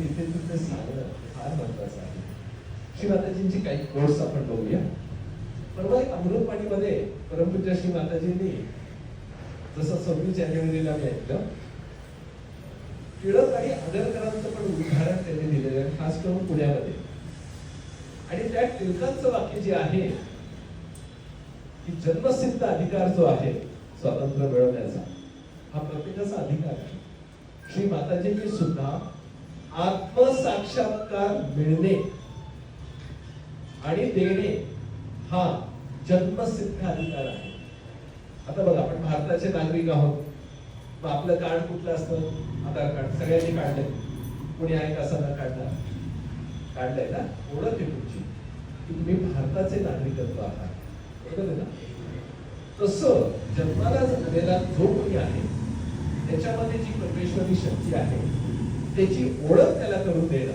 इथे तिथे सांगणं फार महत्वाचं आहे श्रीमाताजींची काही कोर्स आपण बघूया. परवा एक अमृतवाणीमध्ये परमपूज्य श्री माताजींनी जसं सव्वीस जानेवारीला मी ऐकलं टिळक आणि आगरकरांचं पण उदाहरण त्यांनी दिलेलं आहे खास करून पुण्यामध्ये. आणि त्या टिळकांचं वाक्य जे आहे की जन्मसिद्ध अधिकार जो आहे स्वातंत्र्य मिळवण्याचा हा प्रत्येकाचा अधिकार आहे. श्री माताजींनी सुद्धा आत्मसाक्षात्कार मिळणे आणि देणे हा जन्मसिद्ध अधिकार आहे. आता बघा आपण भारताचे नागरिक आहोत. मग आपलं कार्ड कुठलं असतं? आधार कार्ड. सगळ्यांनी काढलंय. कोणी आहे का असं न काढणार काढलंय ना? ओळख आहे तुमची. की तुम्ही भारताचे नागरिकत्व आहात. बरोबर आहे ना? तसं जन्माला झालेला जो कोणी आहे त्याच्यामध्ये जी परमेश्वरी शक्ती आहे त्याची ओळख त्याला करून देणं.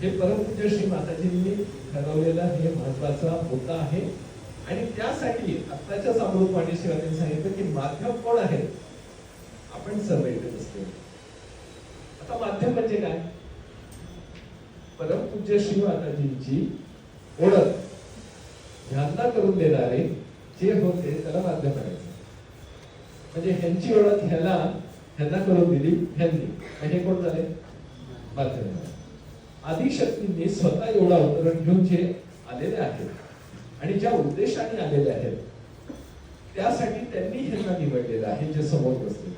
हे परमपूज्य श्री माताजींनी ठरवलेला हे महत्त्वाचा मुद्दा आहे. आणि त्यासाठी आत्ताच्या अमृतवाणी शिवाजींनी सांगितलं की माध्यम कोण आहे? आपण सर्व असतो. आता माध्यम म्हणजे काय? परमपूज्य श्री माताजींची ओळख. ह्यांना करून देणारे जे होते त्याला माध्यम आहे म्हणजे ह्यांची ओळख ह्याला ह्यांना करून दिली ह्यांनी. आणि हे कोण झाले? माध्यम आदिशक्तींनी स्वतः एवढा अवतरण घेऊन जे आलेले आहेत आणि ज्या उद्देशाने आलेले आहेत त्यासाठी त्यांनी ह्यांना निवडलेलं आहे जे समोर बसले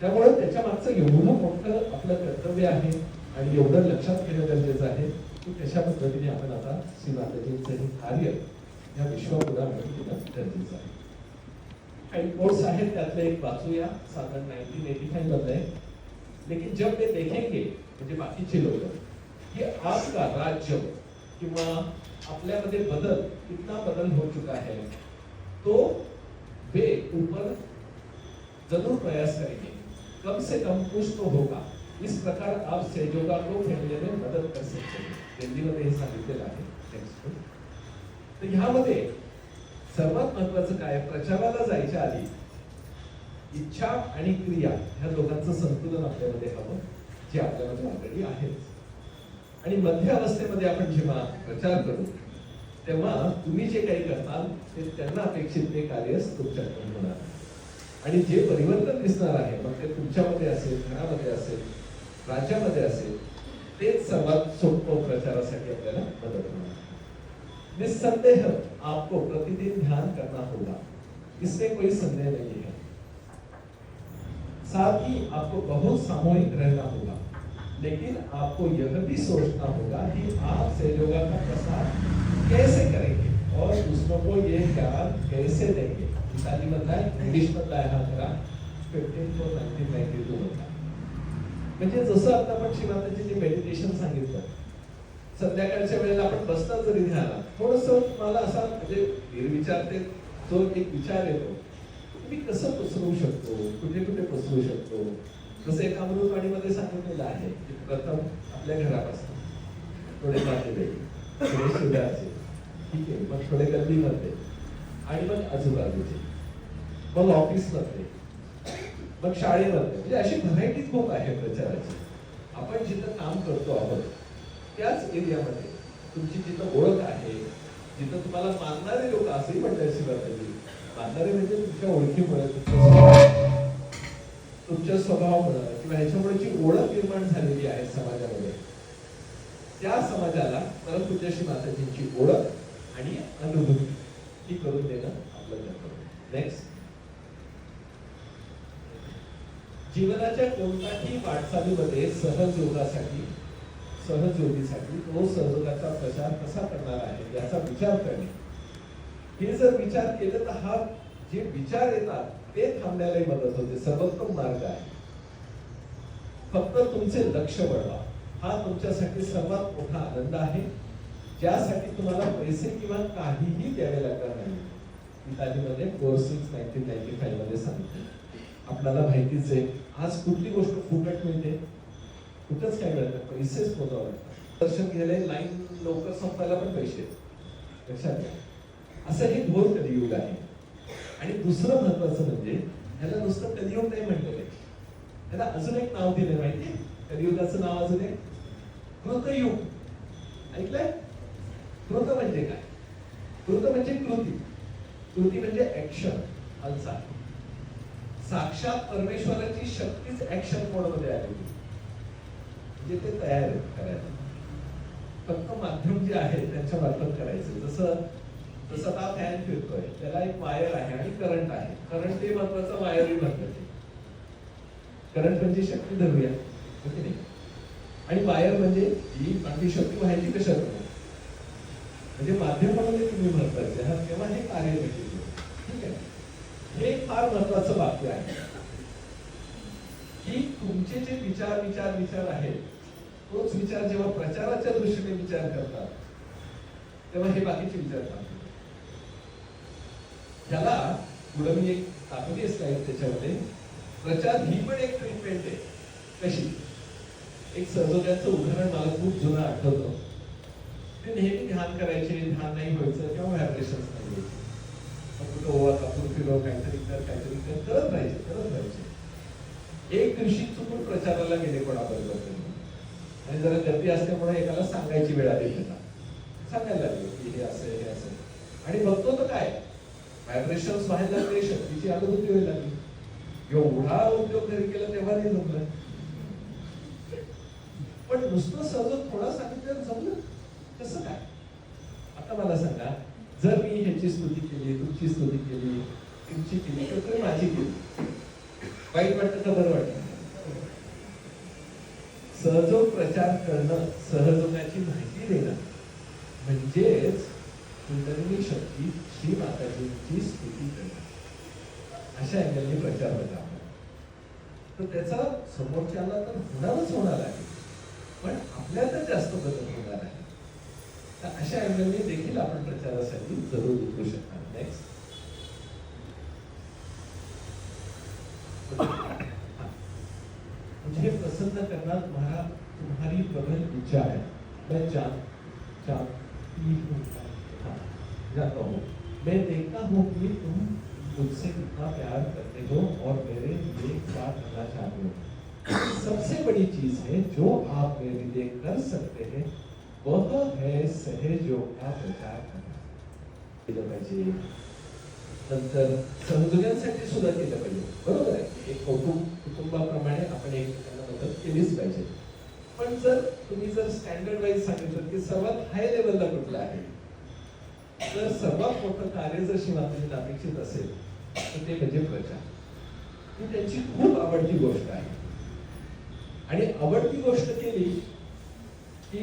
त्यामुळे त्याच्या मागचं एवढं मोठं आपलं कर्तव्य आहे आणि एवढं लक्षात घेणं गरजेचं आहे की कशा पद्धतीने आपण आता श्री माताजींचं हे कार्य या विश्वपुरामध्ये गरजेचं आहे. काही कोर्स आहेत त्यातले एक वाचूया साधारण नाईन्टीन एटी फाईव्ह मधलं आहे लेकिन जब ते देखेंगे म्हणजे बाकीचे लोक की आपका राज्य किंवा आपल्यामध्ये बदल, कितना बदल हो चुका है तो वे ऊपर ज़रूर प्रयास करेंगे। कम से कम कुछ तो होगा। इस प्रकार आप सहयोगा को फैमिली में मदत कर सकते हैं। हिंदीमध्ये हे सांगितलेलं आहे Next. तर ह्यामध्ये सर्वात महत्वाचं काय? प्रचाराला जायच्या आधी इच्छा आणि क्रिया ह्या दोघांचं संतुलन आपल्यामध्ये हवं जे आपल्यामध्ये ऑलरेडी आहेच आणि मध्य अवस्थेमध्ये आपण जेव्हा प्रचार करू तेव्हा तुम्ही जे काही करताल ते त्यांना अपेक्षित ते कार्य तुमच्याकडून होणार आणि जे परिवर्तन दिसणार आहे मग ते तुमच्यामध्ये असेल घरामध्ये असेल राज्यामध्ये असेल तेच सर्वात सोपं प्रचारासाठी आपल्याला मदत होणार. निस्संदेह आपको प्रतिदिन ध्यान करना होगा। इसमें कोई संदेह नहीं है। साथ ही आपको बहुत सामूहिक रहना होगा। लेकिन आपको यह भी सोचना होगा कि आप सहयोगा का प्रसार कैसे करेंगे और दूसरों को ये ज्ञान कैसे देंगे। मधला आहे इंग्लिश आहे हा खरा fifteen four nineteen ninety two मधला म्हणजे जसं आता आपण श्रीमाताजींनी मेडिटेशन सांगितलं संध्याकाळच्या वेळेला आपण बसता जरी ध्यानात थोडस मला असा म्हणजे निर्विचारते तो जो एक विचार येतो. मी कसं पसरवू शकतो? कुठे कुठे पसरवू शकतो? जसं एका अमृतवाणीमध्ये सांगितलेलं आहे की प्रथम आपल्या घरापासून थोडे नातेवाईक थोडे शेजारचे ठीक आहे मग थोडे गल्लीमध्ये आणि मग आजूबाजूचे. मग ऑफिसमध्ये. मग शाळेमध्ये. म्हणजे अशी व्हरायटी खूप आहे प्रचाराची. आपण जिथं काम करतो आहोत त्याच एरियामध्ये तुमची जिथं ओळख आहे जिथं तुम्हाला मानणारे लोक असंही म्हणतात पाहिजे मानणारे म्हणजे तुमच्या ओळखीमुळे तुमच्या स्वभावामुळे किंवा ह्याच्यामुळे जी ओळख निर्माण झालेली आहे समाजामध्ये. त्या समाजाला परत तुमच्याशी माताजींची ओळख आणि अनुभूती ही करून देणं आपलं कर्तव्य नेक्स्ट जीवनाच्या कोणत्याही वाटचालीमध्ये सहज योगासाठी सहजयोगीसाठी तो सहयोगाचा प्रचार कसा करणार आहे याचा विचार करणे. हे जर विचार केले तर हा जे विचार येतात ते थांबण्यालाही मदत होते. सर्वोत्तम मार्ग आहे. फक्त तुमचे लक्ष वळवा. हा तुमच्यासाठी सर्वात मोठा आनंद आहे. ज्यासाठी तुम्हाला पैसे किंवा काहीही द्यावे लागणार नाही. इटालीमध्ये फोर सिक्स नाईन्टीन नाईन्टी फाईव्हमध्ये सांगते. आपल्याला माहितीच आहे आज कुठली गोष्ट फुकट मिळते? कुठंच काय मिळत नाही. पैसेच मोजावं लागतात. दर्शन घ्यायला लाईन लवकर संपायला पण पैसे लक्षात घ्या. असं हे घोर कलियुग आहे. आणि दुसरं महत्वाचं म्हणजे ह्याला नुसतं कलियुग नाही म्हणलेलं आहे. ह्याला अजून एक नाव दिलं माहिती कलियुगाचं नाव अजून आहे कृतयुग. ऐकलंय? कृत म्हणजे काय? कृत म्हणजे कृती. कृती म्हणजे ऍक्शन हालचाल. साक्षात परमेश्वराची शक्तीच ऍक्शन मोड आलेली जे ते तयार आहेत करायला. फक्त माध्यम जे आहे त्यांच्या मार्फत करायचं. जसं जसं आता फॅन फिरतोय त्याला एक वायर आहे आणि करंट आहे. करंट हे महत्वाचं वायरही महत्त्वाचे करंट म्हणजे शक्ती धरूया हो नाही? आणि वायर म्हणजे ही आपली शक्ती व्हायची कशा म्हणजे माध्यमामध्ये तुम्ही महत्त्वाचे आहात तेव्हा हे कार्य ठीक आहे? हे फार महत्वाचं वाक्य आहे. की तुमचे जे विचार विचार विचार आहेत तोच विचार जेव्हा प्रचाराच्या दृष्टीने विचार करतात तेव्हा हे बाकीचे विचार सांगतात त्याला पुढे मी एक टाकली स्लाइड त्याच्यामध्ये प्रचार ही पण एक ट्रीटमेंट आहे. कशी? एक सहयोगाचं उदाहरण मला खूप जुनं आठवतं. ते नेहमी ध्यान करायचे ध्यान नाही व्हायचं किंवा व्हायब्रेशन नाही व्हायचे. कुठं ओवा कापून फिरव काहीतरी कर काहीतरी कर करत राहायचे करत राहायचे. एक दिवशी चुकून प्रचाराला गेले कोणाबरोबर आणि जरा गर्दी असल्यामुळे एकाला सांगायची वेळ आली त्याला. सांगायला लागलो की हे असं हे असं. आणि बघतो तर काय व्हायब्रेशन व्हायला लागले शक्तीची अनुभूती व्हायला लागली. एवढा उद्योग घरी केला तेव्हा नाही जमलं. पण नुसतं सहज थोडा सांगितलं जमलं? कसं काय? आता मला सांगा जर मी ह्याची स्तुती केली तुमची स्तुती केली तुमची केली तर माझी केली. वाईट वाटतं का बरं वाटतं? सहजोग प्रचार करणं सहजोगाची माहिती देणं. म्हणजेच कुंडलिनी शक्ती श्री माताजींची स्तुती करणं. अशा अँगलने प्रचार होता तर त्याचा समोरच्याला तर होणारच होणार आहे. पण आपल्याला जास्त बदल होणार आहे. तर अशा अँगलने देखील आपण प्रचारासाठी जरूर उतरू शकणार. नेक्स्ट मुझे प्रसन्न करना तुम्हारा तुम्हारी प्रबल इच्छा है मैं जान जानती हूँ। हाँ, जानता हूँ। मैं देखता हूँ कि तुम मुझसे कितना प्यार करते हो और मेरे लिए क्या करना चाहते हो। सबसे बड़ी चीज़ है जो आप मेरे लिए कर सकते हैं वह है सहयोग का प्रचार करना। पाहिजे नंतर समजण्यासाठी सुद्धा केलं पाहिजे. बरोबर आहे? एक कौटुंब कुटुंबाप्रमाणे आपण एकमेकांना मदत केलीच पाहिजे. पण जर तुम्ही जर स्टँडर्ड वाईज सांगितलं की सर्वात हाय लेवलला कुठलं आहे? तर सर्वात मोठं कार्य जर शिवाजी अपेक्षित असेल तर ते म्हणजे प्रचार. ही त्यांची खूप आवडती गोष्ट आहे. आणि आवडती गोष्ट केली की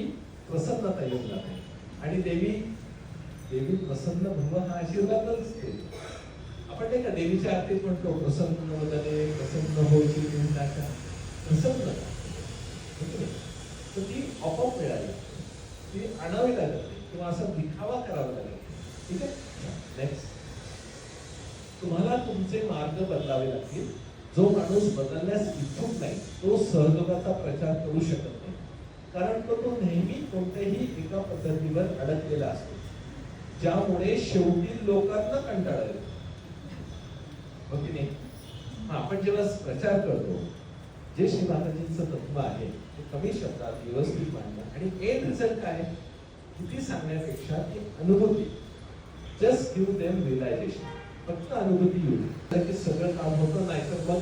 प्रसन्नता येऊन जाते. आणि देवी देवी प्रसन्न भव हा आशीर्वादच देते. आपण नाही का देवीच्या आरतीत म्हणतो प्रसन्न वदने प्रसन्न होईल प्रसन्न तर ती आपोआप मिळाली. ती आणावी लागत किंवा असा दिखावा करावा लागेल. ठीक आहे? नेक्स्ट तुम्हाला तुमचे मार्ग बदलावे लागतील. जो माणूस बदलण्यास इच्छुक नाही तो सहयोगाचा प्रचार करू शकत नाही. कारण तो तो नेहमी कोणत्याही एका पद्धतीवर अडकलेला असतो. ज्यामुळे शेवटी लोकांना कंटाळा येतो. हो की नाही हा आपण जेव्हा प्रचार करतो जे श्री माताजींचं तत्व आहे ते कमी शब्दात व्यवस्थित मांडणं आणि एन रिझल्ट काय? किती सांगण्यापेक्षा ती अनुभूती. जस्ट गिव्ह देम रिलायझेशन फक्त अनुभूती येऊ तर ते सगळं काम होतं नाही तर मग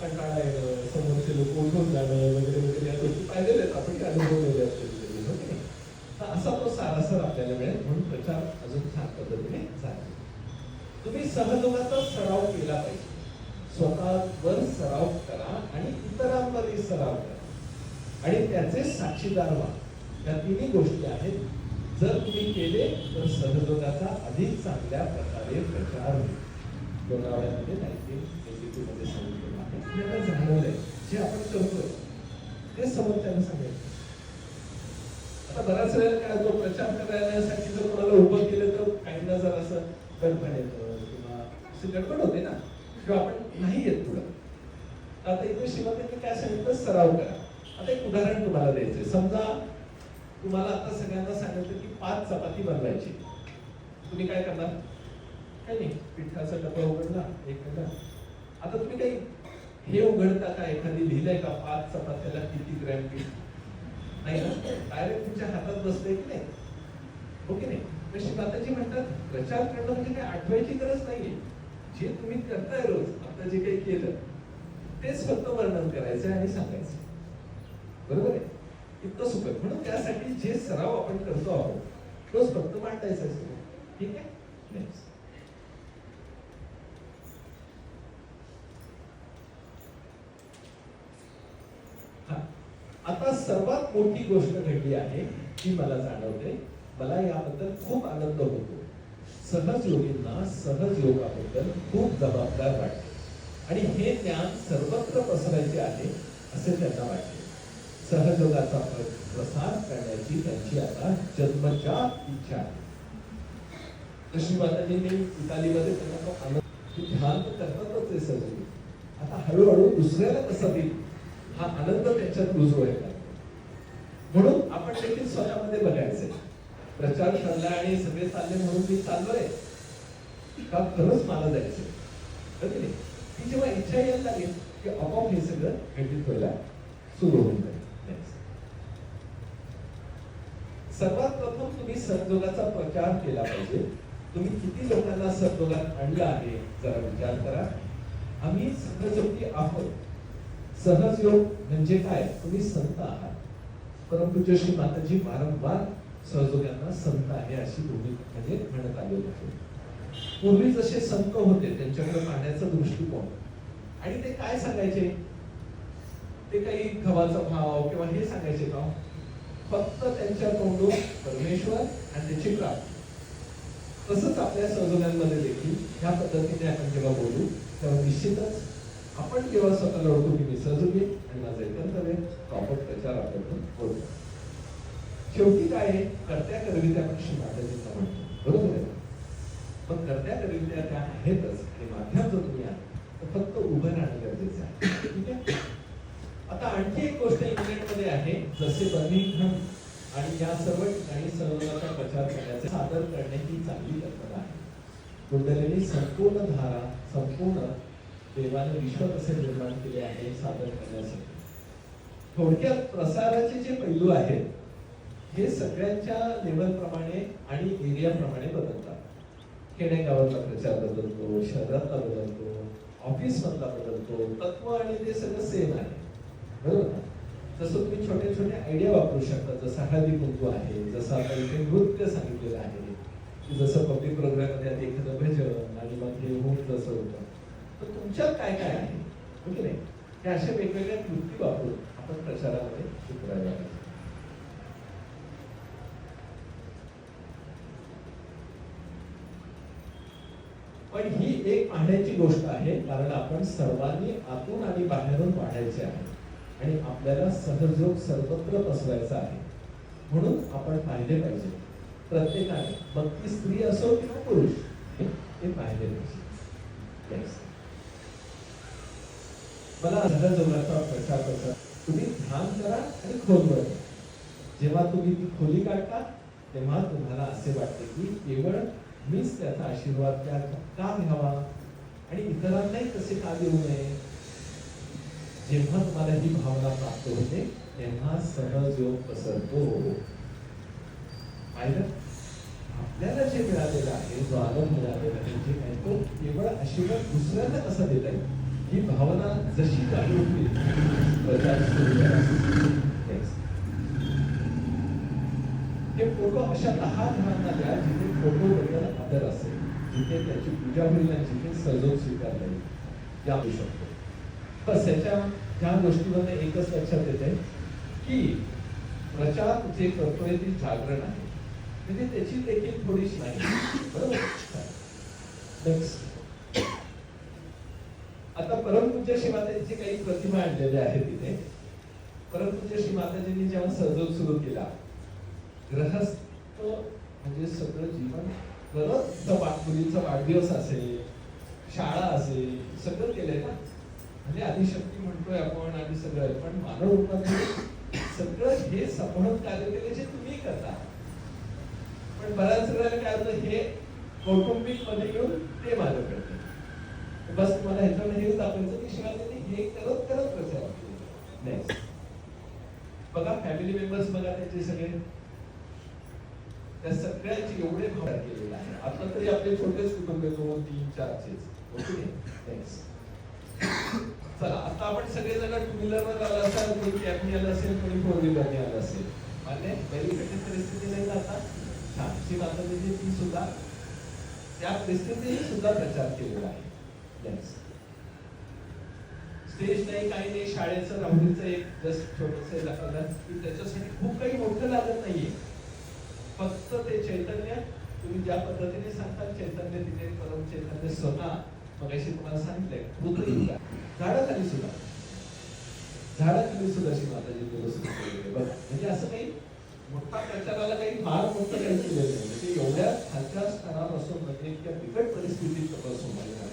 कंटाळा येणं समोरचे लोक उठून जाणं वगैरे वगैरे या गोष्टी पाहिलेल्या आहेत आपण अनुभवलेले आहेत हो असा तो सारासर आपल्याला मिळेल. म्हणून प्रचार अजून छान पद्धतीने झाला. तुम्ही सहयोगाचा सराव केला पाहिजे. स्वतःवर सराव करा आणि इतरांवरही सराव करा. आणि त्याचे साक्षीदार व्हा. या तिन्ही गोष्टी आहेत. जर तुम्ही केले तर सहयोगाचा अधिक चांगल्या प्रकारे प्रचार होईल. लोणावळ्यामध्ये नाईन्टीन सांगितलेलं आहे. आपल्याला जाणवलंय. जे आपण करतोय ते समोरच्याला सांगायचं आता बऱ्याच वेळेला काय होतं प्रचार करण्यासाठी जर कोणाला उभं केलं तर काहींना जर असं गडबड येतं. गडबड होते ना किंवा आपण नाही येत पुढं. आता इथे शिवतेने काय सांगितलं? सराव करा. आता एक उदाहरण तुम्हाला द्यायचंय. समजा तुम्हाला आता सगळ्यांना सांगितलं की पाच चपाती बनवायची. तुम्ही काय करणार? काय नाही. पिठाचा डबा उघडला एक आता तुम्ही काही हे उघडता का? एखादी लिहिलंय का? पाच चपात्याला किती ग्रॅम पीठ? नाही ना? डायरेक्ट तुमच्या हातात बसतंय की नाही? ओके नाही. तशी माताजी म्हणतात प्रचार करणं म्हणजे काय आठवायची गरज नाहीये. जे तुम्ही करताय रोज आता जे काही केलं तेच फक्त वर्णन करायचं आणि सांगायचं. बरोबर आहे? इतकं सुखद म्हणून त्यासाठी जे सराव आपण करतो आहोत तोच फक्त मांडायचा असतो. ठीक आहे? हा. आता सर्वात मोठी गोष्ट घडली आहे ती मला जाणवते. मला याबद्दल खूप आनंद होतो. सहज सहजयोगाबद्दल सहज खूप जबाबदार वाटते. आणि हे ज्ञान सर्वत्र पसरायचे आहे असे त्यांना वाटते. सहजयोगाचा प्रसार करण्याची त्यांची आता जन्मजात इच्छा आहे. तशी माताजींनी इटालीमध्ये त्यांना तो आनंद ध्यान तर करतातच ते सहजयोगी आता हळूहळू दुसऱ्याला कसं देईल हा आनंद त्यांच्यात रुजू आहे म्हणून आपण देखील स्वतःमध्ये बघायचंय प्रचार चालला आणि सगळे चालले म्हणून मी आहे. का खरंच मला जायचं ती जेव्हा इच्छा यायला लागेल की आपोआप हे सगळं घटित व्हायला सुरू होऊन जाईल. सर्वात प्रथम तुम्ही सदयोगाचा प्रचार केला पाहिजे. तुम्ही किती लोकांना सदयोगात आणलं आहे? जरा विचार करा. आम्ही सहजयोगी आहोत. सहजयोग म्हणजे काय? तुम्ही संत आहात. परंतु श्री माताजी वारंवार सहजोग्यांना संत आहे अशी भूमिका म्हणजे म्हणत आलेली आहे पूर्वी जसे संत होते त्यांच्याकडे पाहण्याचा दृष्टिकोन. आणि ते काय सांगायचे? ते काही गव्हाचा भाव किंवा हे सांगायचे का? फक्त त्यांच्या तोंडून परमेश्वर आणि त्याची प्राप्ती. तसंच आपल्या सहजोग्यांमध्ये देखील ह्या पद्धतीने आपण जेव्हा बोलू तेव्हा निश्चितच आपण जेव्हा स्वतःला ओळखू की मी सहजोगी आणि माझं एकंदर प्रॉपर प्रचार आपण बोलतो शेवटी काय आहे? करत्या करवित्या आपण श्री म्हणतो. बरोबर आहे? पण करत्या करवित्या त्या आहेतच. आणि माध्यम जर तुम्ही आहात तर फक्त उभं राहणं गरजेचं आहे. ठीक आहे? आता आणखी एक गोष्ट इंग्लंडमध्ये आहे जसे बर्मिंगहम आणि या सर्व ठिकाणी सर्वांचा प्रचार करण्याचे सादर करणे ही चांगली कल्पना आहे. कुंडलिनी संपूर्ण धारा संपूर्ण देवाने विश्व कसे निर्माण केले आहे सादर करण्यासाठी. थोडक्यात प्रसाराचे जे पैलू आहेत हे सगळ्यांच्या लेवलप्रमाणे आणि एरियाप्रमाणे बदलतात. खेडेगावातला प्रचार बदलतो शहरातला बदलतो ऑफिस मधला बदलतो तत्व आणि ते सगळं सेम आहे. बरोबर? ना जसं तुम्ही छोटे छोटे आयडिया वापरू शकता जसं हळदी कुंकू आहे जसं आता इथे नृत्य सांगितलेलं आहे की जसं पब्लिक प्रोग्राममध्ये आता एखादं भजन आणि मग हे होम जसं होतं. तर तुमच्यात काय काय आहे? हो की नाही? हे अशा वेगवेगळ्या कृती वापरून आपण प्रचारामध्ये उतरायला पाहिजे पण ही एक पाहण्याची गोष्ट आहे कारण आपण सर्वांनी आतून आणि बाहेरून वाढायचे आहे. आणि आपल्याला सहजोग सर्वत्र पसरायचा आहे. म्हणून आपण पाहिले पाहिजे. प्रत्येकाने मग ती स्त्री असो किंवा पुरुष हे पाहिले पाहिजे. मला सहजोगाचा प्रचार करता तुम्ही ध्यान करा आणि खोलवर जेव्हा तुम्ही ती खोली काढता तेव्हा तुम्हाला असे वाटते की केवळ मीच त्याचा आशीर्वाद त्या का? घ्यावा आणि इतरांनाही तसे का देऊ नये? जेव्हा तुम्हाला ही भावना प्राप्त होते तेव्हा सहज योग पसरतो पाहिलं आपल्याला जे मिळालेलं आहे जो आनंद मिळालेला आहे जे काही तो केवळ आशीर्वाद दुसऱ्यांना कसा देता येईल? ही भावना जशी चालू होईल प्रचार सुरू करा. हे फोटो अशा दहा जणांना द्या जिथे फोटो बद्दल आदर असेल जिथे त्याची पूजा होईल आणि जिथे सजव स्वीकारता येईल. या होऊ शकतो. बस याच्या ह्या गोष्टीमध्ये एकच लक्षात येते की प्रचार जे करतोय ती जागरण आहे. म्हणजे त्याची देखील थोडीशी नाही बरोबर? आता परमपूज्य श्री माताजीची काही प्रतिमा आणलेल्या आहेत तिथे. परमपूज्य श्री माताजींनी जेव्हा सहजोग सुरू केला ग्रहस्थ म्हणजे सगळं जीवन परत मुलीचा वाढदिवस असेल शाळा असेल सगळं केलंय ना. म्हणजे आदिशक्ती म्हणतोय आपण आणि सगळं. पण मानव रूपाने सगळं हे समोर कार्य केले जे तुम्ही करता. पण बऱ्याच वेळेला काय होतं हे कौटुंबिकमध्ये घेऊन ते माझं करते. बस तुम्हाला ह्याच्यावर हेच दाखवायचं की शिवाजींनी हे करत करत प्रचार नेक्स्ट बघा फॅमिली मेंबर्स बघा त्याचे सगळे. त्या सगळ्यांची एवढे भाव केलेले आहे आता तरी आपले छोटेच कुटुंब दोन तीन चारचेच ओके? नेक्स्ट चला आता आपण सगळेजण टू व्हीलरवर आला असाल कोणी कॅबनी आला असेल कोणी फोर व्हीलरने आलं असेल. मान्य? पहिली कठीण परिस्थिती नाही ना आता? छान. श्री ती सुद्धा त्या परिस्थितीने सुद्धा प्रचार केलेला आहे. स्टेज नाही काही नाही. शाळेचं राहुरीचं एक जस्ट छोटस त्याच्यासाठी खूप काही मोठं लागत नाहीये. फक्त ते चैतन्य. तुम्ही ज्या पद्धतीने सांगता चैतन्य तिथे परम चैतन्य स्वतः. मगाशी तुम्हाला सांगितलंय पुतळी झाडाखाली सुद्धा. झाडाखाली सुद्धा माताजी बघा, म्हणजे असं काही मोठा प्रचाराला काही फार मोठं काही नाही. म्हणजे एवढ्या खालच्या म्हणजे बिकट परिस्थितीत बसून माझ्या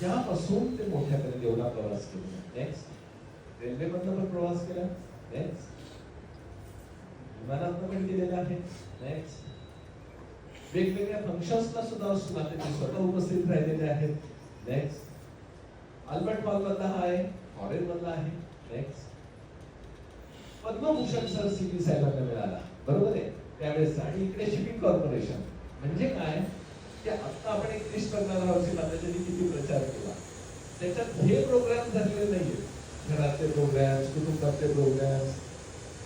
त्यापासून ते एवढा प्रवास केला. नेक्स्ट रेल्वेमधनं पण प्रवास केला. नेक्स्ट विमानातनं पण दिलेलं आहे नेक्स्ट वेगवेगळ्या फंक्शन्सला सुद्धा सुमाते स्वतः उपस्थित राहिलेले आहेत नेक्स्ट अल्बर्ट हॉल मधला हा आहे फॉरेन मधला आहे next Padma Bhushan sir C P साहेबांना मिळाला बरोबर आहे? त्यावेळेस आणि इकडे शिपिंग कॉर्पोरेशन. म्हणजे काय? की आता आपण एक लिस्ट बघणार आहोत की माताजींनी किती प्रचार केला. त्याच्यात हे प्रोग्राम झालेले नाहीये. घरातले प्रोग्राम्स कुटुंबातले प्रोग्राम्स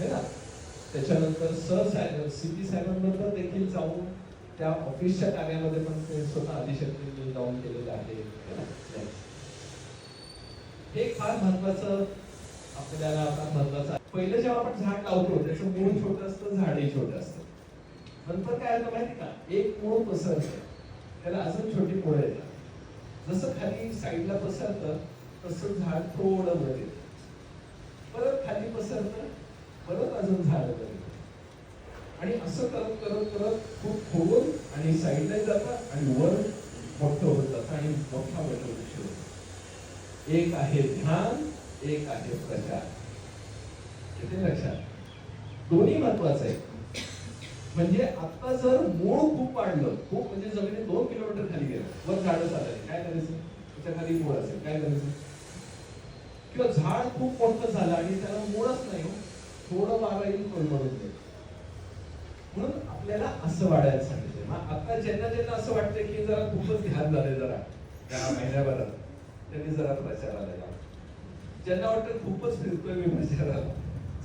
है ना? त्याच्यानंतर सर साहेब सी पी साहेबांबरोबर देखील जाऊन त्या ऑफिसच्या कार्यामध्ये पण ते स्वतः आदिशक्तींनी जाऊन केलेलं आहे. हे फार महत्वाचं आपल्याला फार महत्वाचं पहिलं जेव्हा आपण झाड लावतो त्याचं मूळ छोटं असतं झाडही छोटं असतं. नंतर काय होतं माहिती का? एक मूळ पसरतं. त्याला अजून छोटी मुळं येतात. जसं खाली साईडला पसरतं तसं झाड थोडं वर येतं. परत खाली पसरतं परत अजून झालं तरी. आणि असं करत करत करत खूप खोल आणि साईडला जातात आणि वर मोठं होत जातं आणि मोठा मोठा वृक्ष होतो एक आहे ध्यान एक आहे प्रचार. किती लक्षात? दोन्ही महत्वाचं आहे. म्हणजे आता जर मूळ खूप वाढलं खूप म्हणजे जमिनी दोन किलोमीटर खाली गेलं वर झाडं चालली काय करायचं? त्याच्याखाली मूळ असेल काय करायचं? किंवा झाड खूप मोठं झालं आणि त्याला मूळच नाही हो. थोडं वारा येईल कोलमडून जाईल म्हणून आपल्याला असं वाढायला सांगितलं मग आता ज्यांना ज्यांना असं वाटतं की जरा खूपच ध्यान झालंय जरा त्या महिन्याभरात त्यांनी जरा प्रचाराला जा ज्यांना वाटतं खूपच फिरतोय मी प्रचाराला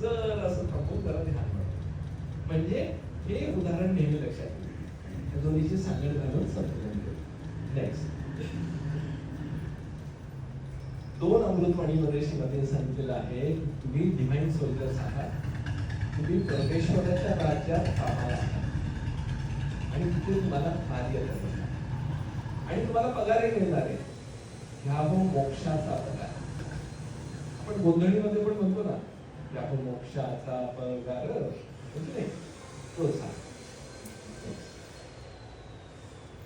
जर असं थांबून जरा ध्यान वाटतं म्हणजे हे उदाहरण नेहमी लक्षात ठेवा. या दोन्हीची सांगड घालून संतुलन नेक्स्ट दोन अमृतवाणीमध्ये श्रीमतीने सांगितलेलं आहे तुम्ही डिमांड सोल्जर्स आहात. तुम्ही परमेश्वराच्या राज्यात कामाला आहात. आणि तिथे तुम्हाला कार्य करायचं आणि तुम्हाला पगारही मिळणार आहे. ह्या हो मोक्षाचा पगार. आपण गोंधळीमध्ये पण म्हणतो ना ह्या हो मोक्षाचा पगार म्हणजे नाही तो सांग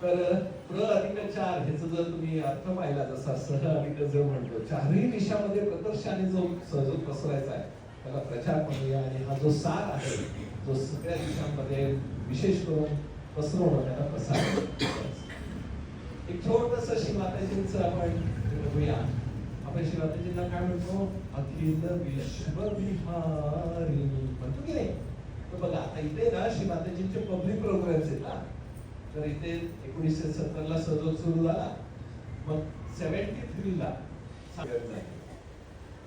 तर प्र अधिक चार ह्याचा जर तुम्ही अर्थ पाहिला जसा सह अधिक जर म्हणतो चारही दिशामध्ये प्रकर्षाने जो सहज पसरायचा आहे त्याला प्रचार म्हणूया आणि हा जो सार आहे जो सगळ्या दिशांमध्ये विशेष करून पसरवणं त्याला प्रसार एक छोटस श्री माताजींच आपण बघूया. आपण श्री माताजींना काय म्हणतो? अखिल विश्व विहारी म्हणतो की नाही? तर बघा आता इथे ना श्री माताजींचे पब्लिक प्रोग्राम्स आहेत ना. तर इथे एकोणीसशे सत्तर ला सुरू झाला मग सेव्हन्टी थ्री ला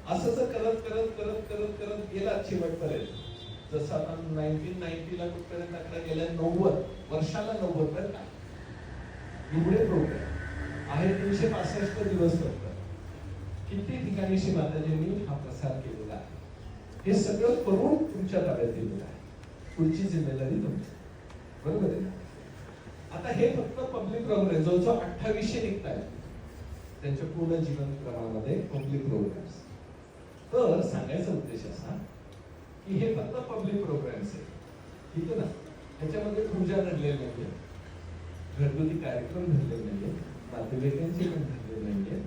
असं जर करत करत करत करत करत गेला शेवटपर्यंत जसं आपण नाईन्टीन नाईन्टी ला कुठपर्यंत आता गेल्या? नव्वद. वर्षाला नव्वद बरं का? एवढे प्रोग्राम आहे तीनशे पासष्ट दिवस फक्त. किती ठिकाणी श्री माताजींनी हा प्रसार केलेला आहे? हे सगळं करून तुमच्या ताब्यात दिलेलं आहे. पुढची जिम्मेदारी तुमची. बरोबर आहे आता हे फक्त पब्लिक प्रोग्राम जो जो अठ्ठावीसशे आहे त्यांच्या पूर्ण जीवन क्रमामध्ये पब्लिक प्रोग्राम्स तर सांगायचा उद्देश असा की हे फक्त पब्लिक प्रोग्राम्स आहे. ठीक आहे ना? ह्याच्यामध्ये पूजा घडलेली नाहीये घरगुती कार्यक्रम घडले नाहीये नातेवाईकांचे पण घडले नाहीये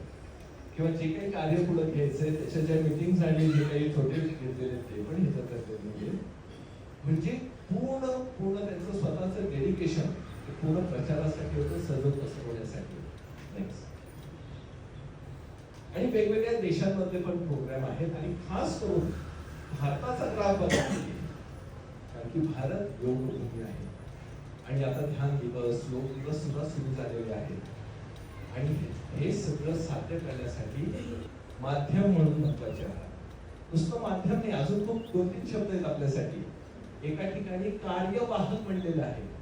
किंवा जे काही कार्य पुढे घ्यायचंय त्याच्या ज्या मिटिंग आणि जे काही छोटे घेतलेले ते पण ह्याच्यात घडले नाहीये म्हणजे पूर्ण पूर्ण त्यांचं स्वतःचं डेडिकेशन पूर्ण प्रचारासाठी होतं सजग पसरवण्यासाठी आणि वेगवेगळ्या देशांमध्ये पण प्रोग्राम आहेत आणि खास करून भारताचा ग्राफ कारण की भारत योगभूमी आहे. आणि आता ध्यान दिवस योग दिवस सुद्धा सुरू झालेले आहेत. आणि हे सगळं साध्य करण्यासाठी माध्यम म्हणून महत्त्वाचे आहे. नुसतं माध्यम नाही अजून खूप दोन तीन शब्द आहेत आपल्यासाठी. एका ठिकाणी कार्यवाहक म्हणलेलं आहे.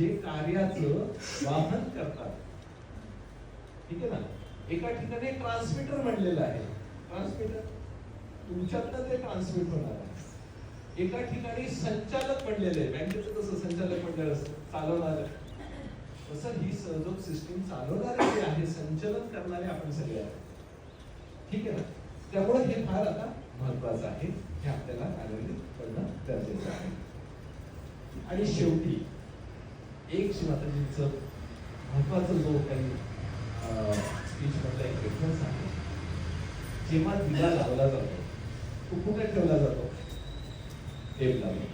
जे कार्याचं वाहन करतात. ठीक आहे ना? एका ठिकाणी ट्रान्समीटर म्हणलेलं आहे. ट्रान्समीटर तुमच्यातनं ते ट्रान्समिट होणार आहे. एका ठिकाणी संचालक म्हणलेले आहे. बँकेचं कसं संचालक मंडळ असतं चालवणार तसं ही सहयोग सिस्टीम चालवणारे जे आहे संचलन करणारे आपण सगळे आहोत. ठीक आहे ना? त्यामुळे हे फार आता महत्वाचं आहे. हे आपल्याला आनंदित करणं गरजेचं आहे. आणि शेवटी एक शिवमाताजींचं महत्वाचं जो काही स्पीचमधला एक रेफरन्स आहे जेव्हा दिवा लावला जातो तो कुठे ठेवला जातो? टेबलावर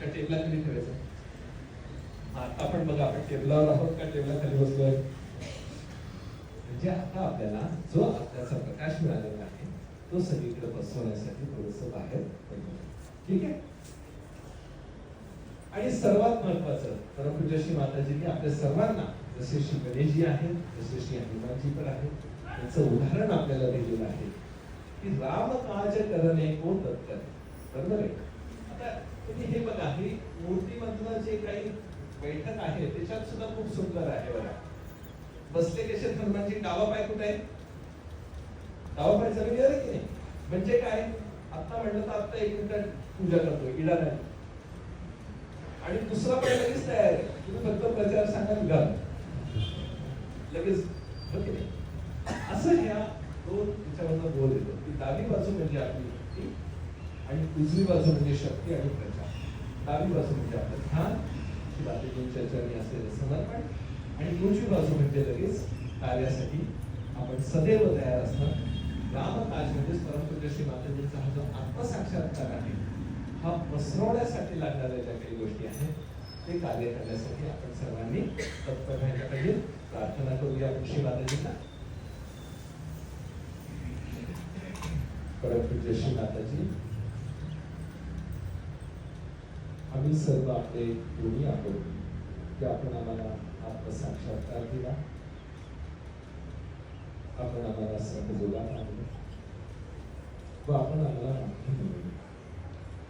का टेबला खाली ठेवायचा? आता आपण बघा आपण टेबलावर आहोत का? टेबला खाली बसलोय. म्हणजे आता आपल्याला जो आपल्याचा प्रकाश मिळालेला आहे तो सगळीकडे बसवण्यासाठी थोडस बाहेर ठीक आहे? आणि सर्वात महत्वाचं परमपूज्य श्री माताजींनी आपल्या सर्वांना जसे श्री गणेशजी आहेत जसे श्री हनुमानजी पण आहेत त्याचं उदाहरण आपल्याला दिलेलं आहे. की राम काज करणे कोण तत्कर बरोबर आहे? आता तुम्ही हे बघा ही मूर्तीमधलं जे काही बैठक आहे त्याच्यात सुद्धा खूप सुंदर आहे बघा. बसले कसे हनुमानजी? डावा पाय कुठे आहे? डावा पाय जमिनीवर की नाही? म्हणजे काय? आता म्हटलं तर आता एक पूजा करतो इडा नाही आणि दुसरा पण लगेच तयार आहे. तुम्ही फक्त प्रचार सांगा निघाल लगेच. हो नाही? असं ह्या दोन त्याच्यामधनं बोल येतो. की डावी बाजू म्हणजे आपली भक्ती आणि उजवी बाजू म्हणजे शक्ती आणि प्रचार. डावी बाजू म्हणजे आपलं ध्यान शिवाजींच्या चरणी असलेलं समर्पण आणि उजवी बाजू म्हणजे लगेच कार्यासाठी आपण सदैव तयार असणं. रामकाज म्हणजेच परमपूज्य श्री मातेजींचा हा जो आत्मसाक्षात्कार आहे हा पसरवण्यासाठी लागणाऱ्या ज्या काही गोष्टी आहेत, ते कार्य करण्यासाठी आपण सर्वांनी तत्पर राहायला पाहिजे प्रार्थना करूया. श्री माताजींना. परमपूज्य श्री माताजी, आम्ही सर्व आपले ऋणी आहोत, की आपण आम्हाला आत्मसाक्षात्कार दिला. आपण आम्हाला सहजोगा आणलं. व आपण आम्हाला माहिती मिळवली.